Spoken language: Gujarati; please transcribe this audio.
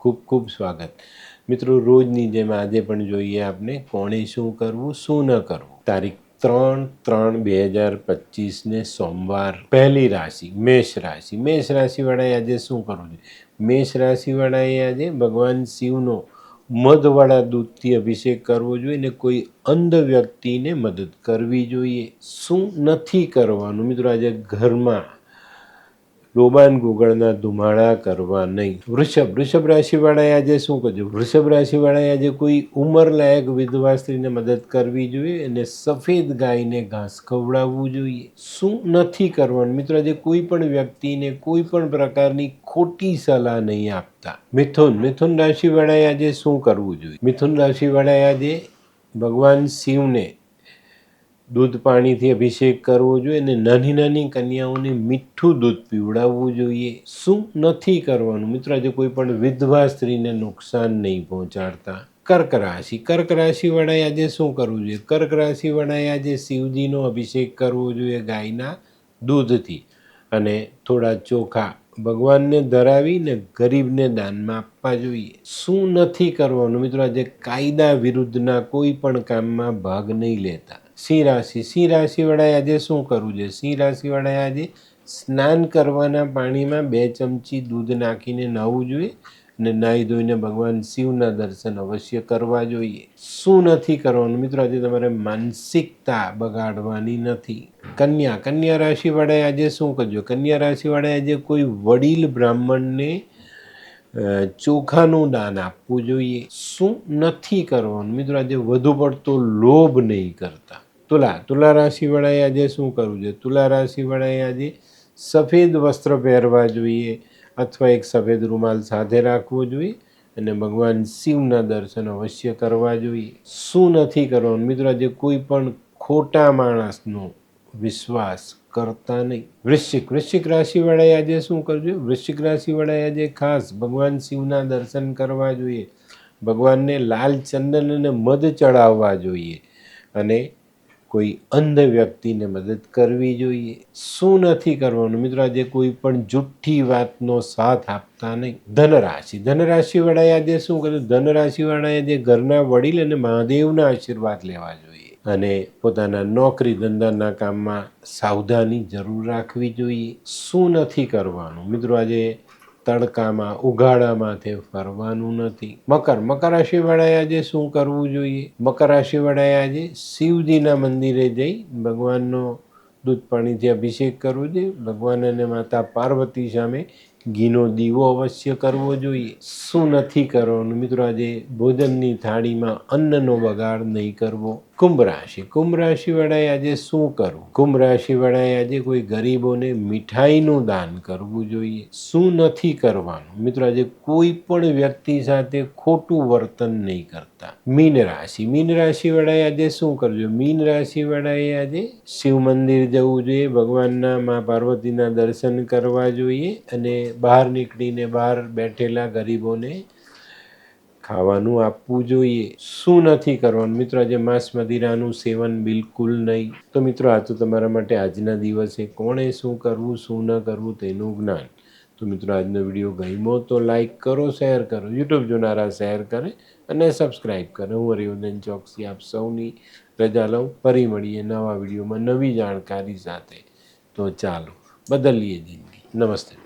ખૂબ ખૂબ સ્વાગત. મિત્રો, રોજની જેમ આજે પણ જોઈએ આપને કોણે શું કરવું, શું ન કરવું. તારીખ ત્રણ ત્રણ બે હજાર પચીસને સોમવાર, પહેલી રાશિ, મેષ રાશિ. મેષ રાશિવાળાએ આજે શું કરવું જોઈએ? મેષ રાશિવાળાએ આજે ભગવાન શિવનો મધવાળા દૂધથી અભિષેક કરવો જોઈએ ને કોઈ અંધ વ્યક્તિને મદદ કરવી જોઈએ. શું નથી કરવાનું? મિત્રો, આજે ઘરમાં લોબાન ગુગળના ધુમાડા કરવા નહીં. વૃષભ વૃષભ રાશિવાળાએ આજે શું કરજો વૃષભ રાશિવાળાએ આજે કોઈ ઉંમરલાયક વિધવા સ્ત્રીને મદદ કરવી જોઈએ અને સફેદ ગાયને ઘાસ ખવડાવવું જોઈએ? શું નથી કરવાનું? મિત્રો, આજે કોઈ પણ વ્યક્તિને કોઈ પણ પ્રકારની ખોટી સલાહ નહીં આપતા. મિથુન મિથુન રાશિવાળાએ આજે શું કરવું જોઈએ? મિથુન રાશિવાળાએ આજે ભગવાન શિવને દૂધ પાણીથી અભિષેક કરવો જોઈએ અને નાની નાની કન્યાઓને મીઠું દૂધ પીવડાવવું જોઈએ. શું નથી કરવાનું? મિત્રો, આજે કોઈ પણ વિધવા સ્ત્રીને નુકસાન નહીં પહોંચાડતા. કર્ક રાશિ. કર્ક રાશિવાળાએ આજે શું કરવું જોઈએ? કર્ક રાશિવાળાએ આજે શિવજીનો અભિષેક કરવો જોઈએ ગાયના દૂધથી. અને થોડા ચોખા ભગવાનને ધરાવીને ગરીબને દાનમાં આપવા જોઈએ. શું નથી કરવાનું? મિત્રો, આજે કાયદા વિરુદ્ધના કોઈ પણ કામમાં ભાગ નહીં લેતા. સિંહ રાશિ સિંહ રાશિવાળાએ આજે શું કરવું છે સિંહ રાશિવાળાએ આજે સ્નાન કરવાના પાણીમાં બે ચમચી દૂધ નાખીને નાહવું જોઈએ અને નાહી ધોઈને ભગવાન શિવના દર્શન અવશ્ય કરવા જોઈએ. શું નથી કરવાનું? મિત્રો, આજે તમારે માનસિકતા બગાડવાની નથી. કન્યા કન્યા રાશિવાળાએ આજે શું કરજો? કન્યા રાશિવાળાએ આજે કોઈ વડીલ બ્રાહ્મણને ચોખાનું દાન આપવું જોઈએ. શું નથી કરવાનું? મિત્રો, આજે વધુ પડતો લોભ નહીં કરતા. તુલા તુલા રાશિવાળાએ આજે શું કરવું જોઈએ? તુલા રાશિવાળાએ આજે સફેદ વસ્ત્ર પહેરવા જોઈએ અથવા એક સફેદ રૂમાલ સાથે રાખવો જોઈએ અને ભગવાન શિવના દર્શન અવશ્ય કરવા જોઈએ. શું નથી કરવાનું? મિત્રો, આજે કોઈ પણ ખોટા માણસનો વિશ્વાસ કરતા નહીં. વૃશ્ચિક વૃશ્ચિક રાશિવાળાએ આજે શું કરવું જોઈએ? વૃશ્ચિક રાશિવાળાએ આજે ખાસ ભગવાન શિવના દર્શન કરવા જોઈએ. ભગવાનને લાલ ચંદન અને મધ ચડાવવા જોઈએ અને કોઈ અંધ વ્યક્તિને મદદ કરવી જોઈએ? શું નથી કરવાનું? મિત્રો, આજે કોઈ પણ જુઠ્ઠી વાતનો સાથ આપતા નહીં. ધનરાશિ. ધનરાશિવાળાએ આજે શું કર્યું? ધનરાશિવાળાએ આજે ઘરના વડીલ અને મહાદેવના આશીર્વાદ લેવા જોઈએ અને પોતાના નોકરી ધંધાના કામમાં સાવધાની જરૂર રાખવી જોઈએ. શું નથી કરવાનું? મિત્રો, આજે તડકામાં, ઉઘાડામાંથી ફરવાનું નથી. મકર મકર રાશિવાળાએ આજે શું કરવું જોઈએ? મકર રાશિવાળાએ આજે શિવજીના મંદિરે જઈ ભગવાનનો દૂધ પાણીથી અભિષેક કરવો જોઈએ, ભગવાન અને માતા પાર્વતી સામે ઘીનો દીવો અવશ્ય કરવો જોઈએ. શું નથી કરવાનું? મિત્રો, આજે ભોજનની થાળીમાં અન્નનો બગાડ નહીં કરવો. કુંભ રાશિ. કુંભ રાશિવાળાએ આજે શું કરવું? કુંભ રાશિવાળાએ આજે કોઈ ગરીબોને મીઠાઈનું દાન કરવું જોઈએ. શું નથી કરવાનું? મિત્રો, આજે કોઈ પણ વ્યક્તિ સાથે ખોટું વર્તન નહીં કરતા. મીન રાશિ. મીન રાશિવાળાએ આજે શું કરજો મીન રાશિવાળાએ આજે શિવ મંદિર જવું જોઈએ, ભગવાનના મા પાર્વતીના દર્શન કરવા જોઈએ અને બહાર નીકળીને બહાર બેઠેલા ગરીબોને ખાવાનું આપવું જોઈએ. શું નથી કરવાનું? મિત્રો, આજે માંસ મદિરાનું સેવન બિલકુલ નહીં. તો મિત્રો, આ તો તમારા માટે આજના દિવસે કોણે શું કરવું, શું ન કરવું તેનું જ્ઞાન. તો મિત્રો, આજનો વીડિયો ગમ્યો તો લાઈક કરો, શેર કરો. યુટ્યુબ જોનારા શેર કરે અને સબસ્ક્રાઈબ કરે. હું હરિવર્ધન ચોકસી આપ સૌની રજા લઉં. ફરી મળીએ નવા વિડીયોમાં નવી જાણકારી સાથે. તો ચાલો, બદલીએ જિંદગી. નમસ્તે.